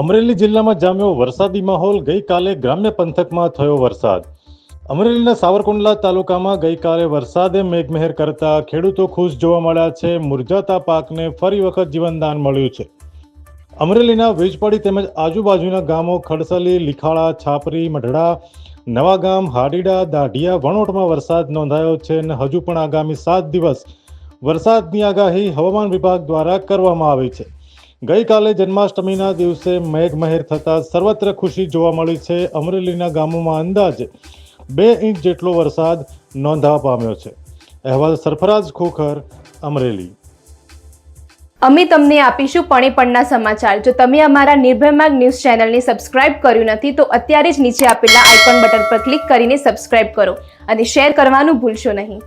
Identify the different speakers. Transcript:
Speaker 1: અમરેલી જિલ્લામાં જામ્યો વરસાદી માહોલ. ગઈકાલે ગ્રામ્ય પંથકમાં થયો વરસાદ. અમરેલીના સાવરકુંડલા તાલુકામાં ગઈકાલે વરસાદે મેઘમહેર કરતા ખેડૂતો ખુશ જોવા મળ્યા છે. મુરઝાતા પાકને ફરી વખત જીવનદાન મળ્યું છે. અમરેલીના વીજપડી તેમજ આજુબાજુના ગામો ખડસલી, લીખાળા, છાપરી, મઢડા, નવાગામ, હાડીડા દાઢિયા વણોટમાં વરસાદ નોંધાયો છે અને હજુ પણ આગામી સાત દિવસ વરસાદની આગાહી હવામાન વિભાગ દ્વારા કરવામાં આવી છે. ગઈકાલે જન્માષ્ટમીના દિવસે મેઘમહેર થતાં સર્વત્ર ખુશી જોવા મળી છે. અમરેલીના ગામોમાં અંદાજે બે ઇંચ જેટલો વરસાદ નોંધાવા પામ્યો છે. અહેવાલ સરફરાજ ખોખર, અમરેલી.
Speaker 2: અમે તમને આપીશું પણેપણના સમાચાર. જો તમે અમારા નિર્ભય ન્યૂઝ ચેનલને સબસ્ક્રાઇબ કર્યું નથી, તો અત્યારે જ નીચે આપેલા આઇકોન બટન પર ક્લિક કરીને સબસ્ક્રાઇબ કરો અને શેર કરવાનું ભૂલશો નહીં.